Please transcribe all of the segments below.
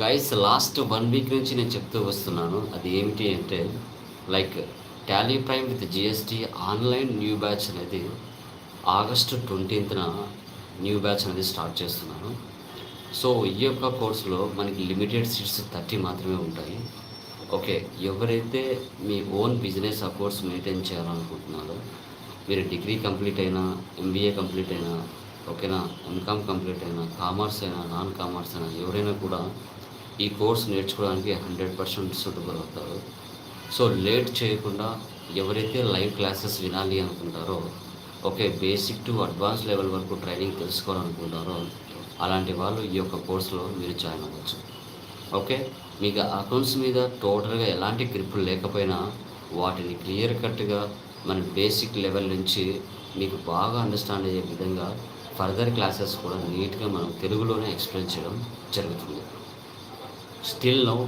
Guys last one week నుంచి నేను చెప్తూ వస్తున్నాను. అది ఏమిటి అంటే like Tally Prime with GST online new batch అనేది ఆగస్టు ట్వంటీన్త్న న్యూ బ్యాచ్ అనేది స్టార్ట్ చేస్తున్నాను. సో ఈ యొక్క కోర్సులో మనకి లిమిటెడ్ సీట్స్ థర్టీ మాత్రమే ఉంటాయి. ఓకే ఎవరైతే మీ ఓన్ బిజినెస్ అకౌంట్స్ మెయింటైన్ చేయాలనుకుంటున్నారో మీరు డిగ్రీ కంప్లీట్ అయినా ఎంబీఏ కంప్లీట్ అయినా ఓకేనా ఎంకామ్ కంప్లీట్ అయినా కామర్స్ అయినా నాన్ కామర్స్ అయినా ఎవరైనా కూడా ఈ కోర్స్ నేర్చుకోవడానికి హండ్రెడ్ పర్సెంట్ సూటబుల్ అవుతారు. సో లేట్ చేయకుండా ఎవరైతే లైవ్ క్లాసెస్ వినాలి అనుకుంటారో okay basic to advance level వరకు ట్రైనింగ్ తెలుసుకోవాలనుకుంటారో అలాంటి వాళ్ళు ఈ యొక్క కోర్సులో మీరు జాయిన్ అవ్వచ్చు. ఓకే మీకు అకౌంట్స్ మీద టోటల్గా ఎలాంటి గ్రిప్పులు లేకపోయినా వాటిని క్లియర్ కట్గా మన బేసిక్ లెవెల్ నుంచి మీకు బాగా అండర్స్టాండ్ అయ్యే విధంగా ఫర్దర్ క్లాసెస్ కూడా నీట్గా మనం తెలుగులోనే ఎక్స్ప్లెయిన్ చేయడం జరుగుతుంది. Still now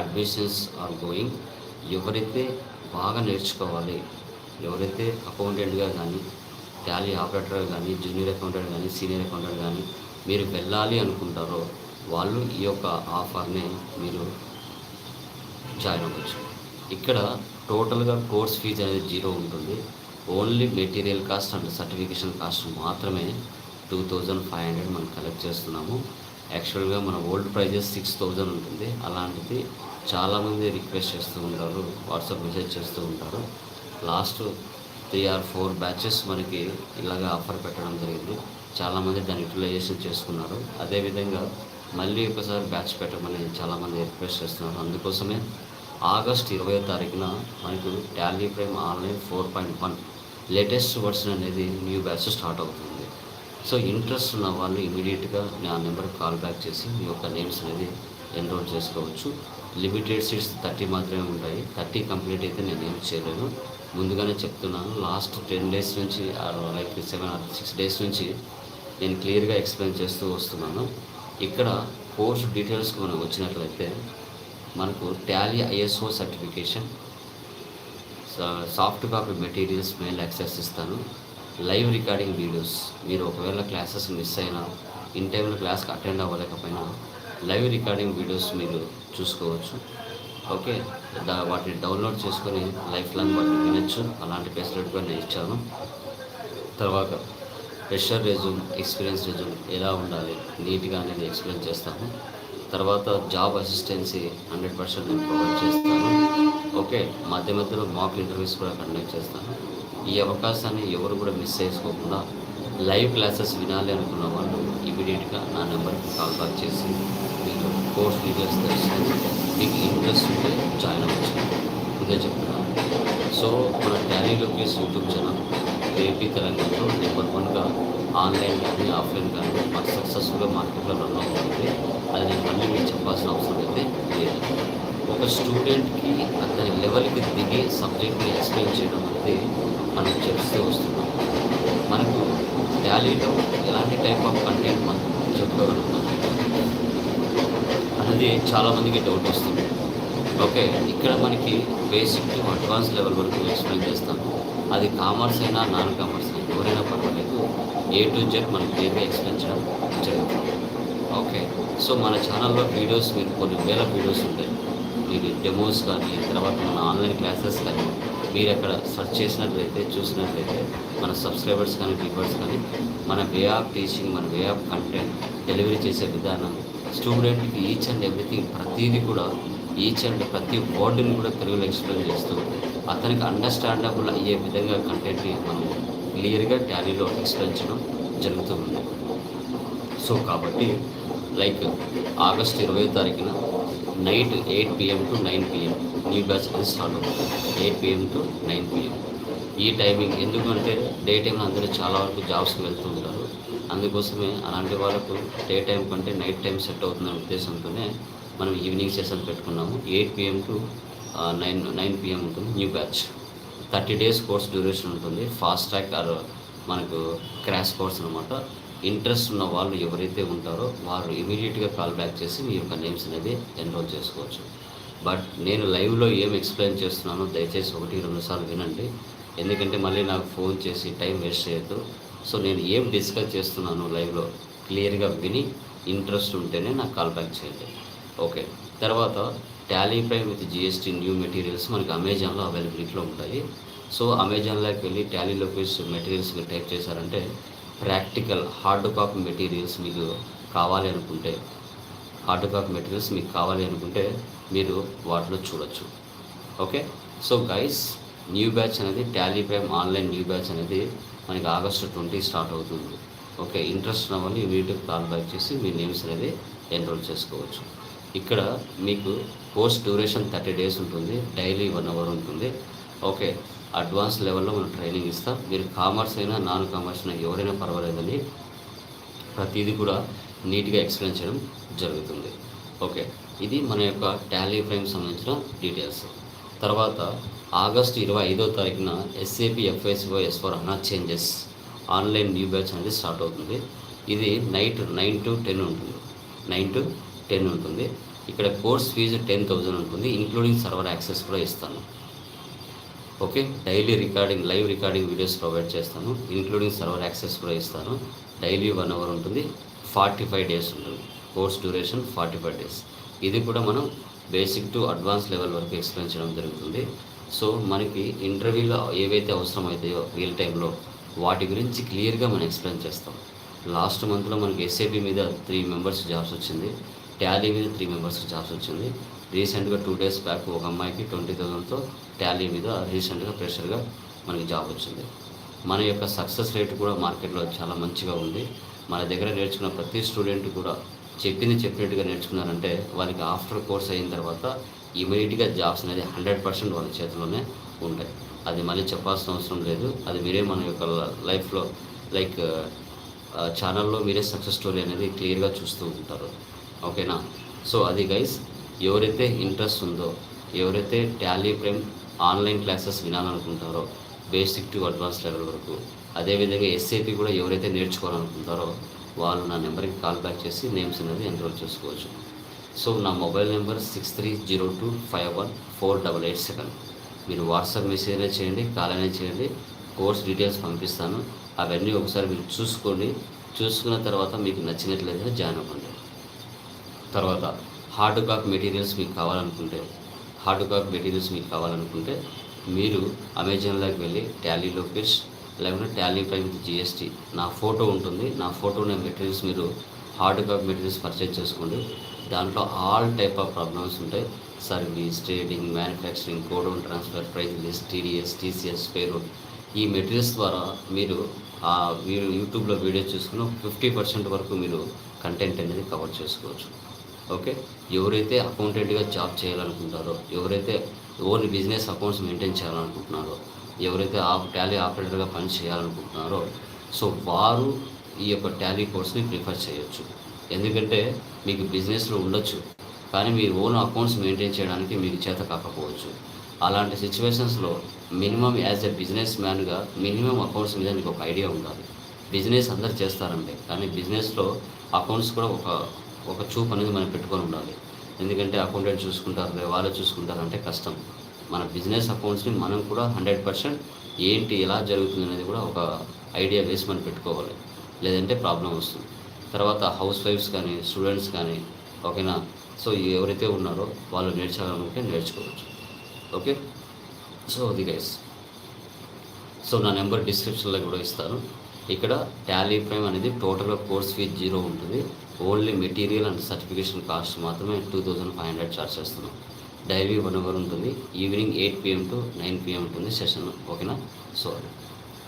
admissions are going ఎవరైతే బాగా నేర్చుకోవాలి ఎవరైతే అకౌంటెంట్గా కానీ టాలీ ఆపరేటర్గా కానీ జూనియర్ అకౌంటెంట్ కానీ సీనియర్ అకౌంటెంట్ కానీ మీరు వెళ్ళాలి అనుకుంటారో వాళ్ళు ఈ యొక్క ఆఫర్ని మీరు జాయిన్ అవ్వచ్చు. ఇక్కడ టోటల్గా కోర్స్ ఫీజు అనేది జీరో ఉంటుంది. Only material cost and certification cost మాత్రమే టూ థౌజండ్ ఫైవ్ హండ్రెడ్ మనం కలెక్ట్ చేస్తున్నాము. యాక్చువల్గా మన ఓల్డ్ ప్రైజెస్ సిక్స్ థౌజండ్ ఉంటుంది. అలాంటిది చాలామంది రిక్వెస్ట్ చేస్తూ ఉంటారు వాట్సాప్ మెసేజ్ చేస్తూ ఉంటారు. Last three or four batches మనకి ఇలాగ ఆఫర్ పెట్టడం జరిగింది. చాలామంది దాన్ని యూటిలైజేషన్ చేసుకున్నారు. అదేవిధంగా మళ్ళీ ఒకసారి బ్యాచ్ పెట్టమని చాలామంది రిక్వెస్ట్ చేస్తున్నారు. అందుకోసమే ఆగస్ట్ ఇరవై తారీఖున మనకు Tally Prime online four point one latest version అనేది న్యూ బ్యాచ్ స్టార్ట్ అవుతుంది. సో ఇంట్రెస్ట్ ఉన్న వాళ్ళు ఇమీడియట్గా నా నెంబర్కి కాల్ బ్యాక్ చేసి మీ యొక్క నేమ్స్ అనేది ఎన్రోల్ చేసుకోవచ్చు. లిమిటెడ్ సీట్స్ థర్టీ మాత్రమే ఉంటాయి. థర్టీ కంప్లీట్ అయితే నేను ఏం చేయలేను. ముందుగానే చెప్తున్నాను. లాస్ట్ టెన్ డేస్ నుంచి లైక్ సెవెన్ సిక్స్ డేస్ నుంచి నేను క్లియర్గా ఎక్స్ప్లెయిన్ చేస్తూ వస్తున్నాను. ఇక్కడ కోర్స్ డీటెయిల్స్కి మనం వచ్చినట్లయితే మనకు Tally ISO certification soft copy materials mail access ఇస్తాను. లైవ్ రికార్డింగ్ వీడియోస్ మీరు ఒకవేళ క్లాసెస్ మిస్ అయినా ఇన్ టైంలో క్లాస్కి అటెండ్ అవ్వలేకపోయినా లైవ్ రికార్డింగ్ వీడియోస్ మీరు చూసుకోవచ్చు. ఓకే? దా వాటిని డౌన్లోడ్ చేసుకొని లైఫ్ లాంగ్ వాటిని వినొచ్చు. అలాంటి ఫెసిలిటీ కూడా నేను ఇచ్చాను. తర్వాత ప్రెషర్ రెజ్యూమ్ ఎక్స్పీరియన్స్ రెజ్యూమ్ ఎలా ఉండాలి నీట్గా అనేది ఎక్స్ప్లెయిన్ చేస్తాను. తర్వాత జాబ్ అసిస్టెన్సీ హండ్రెడ్ పర్సెంట్ నేను ప్రొవైడ్ చేస్తాను. ఓకే? మధ్య మధ్యలో మాక్ ఇంటర్వ్యూస్ కూడా కండక్ట్ చేస్తాను. ఈ అవకాశాన్ని ఎవరు కూడా మిస్ చేసుకోకుండా లైవ్ క్లాసెస్ వినాలి అనుకున్న వాళ్ళు ఇమీడియట్గా నా నెంబర్కి కాల్ బ్యాక్ చేసి మీరు కోర్స్ డీటెయిల్స్ తెలుసుకొని మీకు ఇంట్రెస్ట్ ఉంటే జాయిన్ అవ్వచ్చు. ఇదే చెప్తున్నాను సో మన Tally Lokesh YouTube channel AP తెలంగాణలో నెంబర్ వన్గా ఆన్లైన్ కానీ ఆఫ్లైన్ కానీ మన సక్సెస్ఫుల్గా మార్కెట్లో రన్ అవుతుంది. అది నేను మళ్ళీ మీకు చెప్పాల్సిన అవసరం అయితే లేదు. ఒక స్టూడెంట్కి అతని లెవెల్కి దిగి సబ్జెక్ట్ని ఎక్స్ప్లెయిన్ చేయడం అనేది మనం చెప్తూ వస్తున్నాం. మనకు ట్యాలీలో ఎలాంటి టైప్ ఆఫ్ కంటెంట్ మనం చెప్పుకోగలుగుతాం? అనేది చాలామందికి డౌట్ వస్తుంది. ఓకే ఇక్కడ మనకి బేసిక్ టు అడ్వాన్స్ లెవెల్ వరకు ఎక్స్ప్లెయిన్ చేస్తాను అది కామర్స్ అయినా నాన్ కామర్స్ అయినా ఎవరైనా పర్వాలేదు. ఏ టు జెడ్ మనం క్లియర్గా ఎక్స్ప్లెయిన్ చేయడం జరుగుతుంది. ఓకే సో మన ఛానల్లో వీడియోస్ మీరు కొన్ని వేల వీడియోస్ ఉంటాయి. మీరు డెమోస్ కానీ తర్వాత మన ఆన్లైన్ క్లాసెస్ కానీ మీరు అక్కడ సెర్చ్ చేసినట్లయితే చూసినట్లయితే మన సబ్స్క్రైబర్స్ కానీ వ్యూవర్స్ కానీ మన వే ఆఫ్ టీచింగ్ మన వే ఆఫ్ కంటెంట్ డెలివరీ చేసే విధానం స్టూడెంట్కి ఈచ్ అండ్ ఎవ్రీథింగ్ ప్రతిదీ కూడా ఈచ్ అండ్ ప్రతి వర్డ్ని కూడా తెలుగులో ఎక్స్ప్లెయిన్ చేస్తూ అతనికి అండర్స్టాండబుల్ అయ్యే విధంగా కంటెంట్ని మనం క్లియర్గా టాలీలో ఎక్స్ప్లెయిన్ చేయడం జరుగుతూ ఉంది సో కాబట్టి లైక్ ఆగస్ట్ ఇరవై తారీఖున night eight PM to nine PM new batch అనేది స్టార్ట్ అవుతుంది. Eight PM to nine PM ఈ టైమింగ్ ఎందుకంటే డే టైంలో అందరూ చాలా వరకు జాబ్స్కి వెళ్తూ ఉంటారు. అందుకోసమే అలాంటి వాళ్ళకు డే టైం కంటే నైట్ టైం సెట్ అవుతుందనే ఉద్దేశంతోనే మనం ఈవినింగ్ సెషన్ పెట్టుకున్నాము. Eight PM to nine nine PM ఉంటుంది new batch thirty days course duration ఉంటుంది. ఫాస్ట్ ట్రాక్ ఆర్ మనకు క్రాష్ కోర్స్ అనమాట ఇంట్రెస్ట్ ఉన్న వాళ్ళు ఎవరైతే ఉంటారో వారు ఇమీడియట్గా కాల్ బ్యాక్ చేసి మీ యొక్క నేమ్స్ అనేది ఎన్రోల్ చేసుకోవచ్చు. బట్ నేను లైవ్లో ఏం ఎక్స్ప్లెయిన్ చేస్తున్నానో దయచేసి ఒకటి రెండు సార్లు వినండి. ఎందుకంటే మళ్ళీ నాకు ఫోన్ చేసి టైం వేస్ట్ చేయొద్దు. సో నేను ఏం డిస్కస్ చేస్తున్నాను లైవ్లో క్లియర్గా విని ఇంట్రెస్ట్ ఉంటేనే నాకు కాల్ బ్యాక్ చేయండి. ఓకే. తర్వాత Tally Prime with GST new materials మనకి అమెజాన్లో అవైలబిలిటీలో ఉంటాయి. సో అమెజాన్లోకి వెళ్ళి టాలీలోకి మెటీరియల్స్ మీరు టైప్ చేశారంటే ప్రాక్టికల్ హార్డ్ కాపీ మెటీరియల్స్ మీకు కావాలి అనుకుంటే హార్డ్ కాపీ మెటీరియల్స్ మీకు కావాలి అనుకుంటే మీరు వాటిలో చూడొచ్చు. Okay? So guys new batch అనేది Tally Prime online new batch అనేది మనకి ఆగస్టు ట్వంటీ స్టార్ట్ అవుతుంది. ఓకే? ఇంట్రెస్ట్ ఉన్న వాళ్ళు యూట్యూబ్ కాల్ బ్యాక్ చేసి మీ నేమ్స్ అనేది ఎన్రోల్ చేసుకోవచ్చు. ఇక్కడ మీకు కోర్స్ డ్యూరేషన్ థర్టీ డేస్ ఉంటుంది. డైలీ వన్ అవర్ ఉంటుంది. ఓకే? అడ్వాన్స్ లెవెల్లో మనం ట్రైనింగ్ ఇస్తాం. మీరు కామర్స్ అయినా నాన్ కామర్స్ అయినా ఎవరైనా పర్వాలేదని ప్రతిదీ కూడా నీట్గా ఎక్స్ప్లెయిన్ చేయడం జరుగుతుంది. ఓకే? ఇది మన యొక్క టాలీ ఫ్రేమ్ సంబంధించిన డీటెయిల్స్ తర్వాత ఆగస్టు ఇరవై ఐదో తారీఖున SAP FICO S four HANA changes online new batch అనేది స్టార్ట్ అవుతుంది. ఇది నైట్ నైన్ టు టెన్ ఉంటుంది. నైన్ టు టెన్ ఉంటుంది. ఇక్కడ కోర్స్ ఫీజు టెన్ థౌజండ్ ఉంటుంది ఇంక్లూడింగ్ సర్వర్ యాక్సెస్ కూడా ఇస్తాను. Okay daily recording live recording videos provide చేస్తాను ఇంక్లూడింగ్ సర్వర్ యాక్సెస్ కూడా ఇస్తాను. డైలీ వన్ అవర్ ఉంటుంది ఫార్టీ ఫైవ్ డేస్ ఉంటుంది. Course duration forty five days ఇది కూడా మనం బేసిక్ టు అడ్వాన్స్ లెవెల్ వరకు ఎక్స్ప్లెయిన్ చేయడం జరుగుతుంది. సో మనకి ఇంటర్వ్యూలో ఏవైతే అవసరమవుతాయో రియల్ టైంలో వాటి గురించి క్లియర్గా మనం ఎక్స్ప్లెయిన్ చేస్తాం. లాస్ట్ మంత్లో మనకి ఎస్ఏపి మీద త్రీ మెంబర్స్ జాబ్స్ వచ్చింది. ట్యాలీ మీద త్రీ మెంబర్స్కి జాబ్స్ వచ్చింది. రీసెంట్గా టూ డేస్ బ్యాక్ ఒక అమ్మాయికి ట్వంటీ థౌసండ్తో ట్యాలీ మీద రీసెంట్గా ప్రెషర్గా మనకి జాబ్ వచ్చింది. మన యొక్క సక్సెస్ రేట్ కూడా మార్కెట్లో చాలా మంచిగా ఉంది. మన దగ్గర నేర్చుకున్న ప్రతి స్టూడెంట్ కూడా చెప్పింది చెప్పినట్టుగా నేర్చుకున్నారంటే వాళ్ళకి ఆఫ్టర్ కోర్స్ అయిన తర్వాత ఇమీడియట్గా జాబ్స్ అనేది హండ్రెడ్ పర్సెంట్ వాళ్ళ చేతిలోనే ఉంటాయి. అది మళ్ళీ చెప్పాల్సిన అవసరం లేదు. అది మీరే మన యొక్క లైఫ్లో లైక్ ఛానల్లో మీరే సక్సెస్ స్టోరీ అనేది క్లియర్గా చూస్తూ ఉంటారు. ఓకేనా? సో అది గైస్ ఎవరైతే ఇంట్రెస్ట్ ఉందో ఎవరైతే టాలీ ప్రేమ్ ఆన్లైన్ క్లాసెస్ వినాలనుకుంటారో బేసిక్ టు అడ్వాన్స్ లెవెల్ వరకు అదేవిధంగా ఎస్ఏపి కూడా ఎవరైతే నేర్చుకోవాలనుకుంటారో వాళ్ళు నా నెంబర్కి కాల్ బ్యాక్ చేసి నేమ్స్ అనేది ఎన్రోల్ చేసుకోవచ్చు. సో నా mobile number six three zero two five one four double eight seven. మీరు వాట్సాప్ మెసేజ్ అయినా చేయండి కాల్ అయినా చేయండి కోర్స్ డీటెయిల్స్ పంపిస్తాను. అవన్నీ ఒకసారి మీరు చూసుకోండి. చూసుకున్న తర్వాత మీకు నచ్చినట్లయితే జాయిన్ అవ్వండి. తర్వాత హార్డ్ కాపీ మెటీరియల్స్ మీకు కావాలనుకుంటే హార్డ్ కాపీ మెటీరియల్స్ మీకు కావాలనుకుంటే మీరు అమెజాన్లోకి వెళ్ళి టాలీ లోకేష్ లేకుంటే టాలీ ప్రైమ్ విత్ జిఎస్టీ. నా ఫోటో ఉంటుంది. నా ఫోటోనే మెటీరియల్స్ మీరు హార్డ్ కాపీ మెటీరియల్స్ పర్చేజ్ చేసుకోండి. దాంట్లో ఆల్ టైప్ ఆఫ్ ప్రాబ్లమ్స్ ఉంటాయి. Service trading manufacturing godown transfer price list TDS TCS పేరు. ఈ మెటీరియల్స్ ద్వారా మీరు ఆ మీరు యూట్యూబ్లో వీడియో చూసుకుని ఫిఫ్టీ పర్సెంట్ వరకు మీరు కంటెంట్ అనేది కవర్ చేసుకోవచ్చు. ఓకే? ఎవరైతే అకౌంటెంట్గా జాబ్ చేయాలనుకుంటారో ఎవరైతే ఓన్ బిజినెస్ అకౌంట్స్ మెయింటైన్ చేయాలనుకుంటున్నారో ఎవరైతే ఆఫ్ టాలీ ఆపరేటర్గా పని చేయాలనుకుంటున్నారో సో వారు ఈ యొక్క టాలీ కోర్స్ని ప్రిఫర్ చేయొచ్చు. ఎందుకంటే మీకు బిజినెస్లో ఉండొచ్చు కానీ మీ ఓన్ అకౌంట్స్ మెయింటైన్ చేయడానికి మీకు చేత కాకపోవచ్చు. అలాంటి సిచ్యువేషన్స్లో మినిమం యాజ్ ఎ బిజినెస్ మ్యాన్గా మినిమం అకౌంట్స్ మీద మీకు ఒక ఐడియా ఉండాలి. బిజినెస్ అందరు చేస్తారండి కానీ బిజినెస్లో అకౌంట్స్ కూడా ఒక ఒక చూపు అనేది మనం పెట్టుకొని ఉండాలి. ఎందుకంటే అకౌంటెంట్ చూసుకుంటారు వాళ్ళు చూసుకుంటారు అంటే కష్టం. మన బిజినెస్ అకౌంట్స్ని మనం కూడా హండ్రెడ్ పర్సెంట్ ఏంటి ఎలా జరుగుతుంది అనేది కూడా ఒక ఐడియా వేసి మనం పెట్టుకోవాలి. లేదంటే ప్రాబ్లం వస్తుంది. తర్వాత హౌస్ వైఫ్స్ కానీ స్టూడెంట్స్ కానీ ఓకేనా? సో ఎవరైతే ఉన్నారో వాళ్ళు నేర్చాలనుకుంటే నేర్చుకోవచ్చు. ఓకే? సో అది గైస్ సో నా నెంబర్ డిస్క్రిప్షన్లో కూడా ఇస్తాను. ఇక్కడ టాలీ ప్రైమ్ అనేది టోటల్గా కోర్స్ ఫీజ్ జీరో ఉంటుంది. Only material and certification cost మాత్రమే two thousand five hundred charge చేస్తున్నాం. డైలీ వన్ అవర్ ఉంటుంది. Evening eight PM to nine PM ఉంటుంది సెషన్ ఓకేనా? So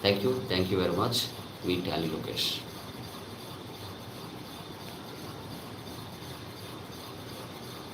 thank you thank you very much me Tally Lokesh.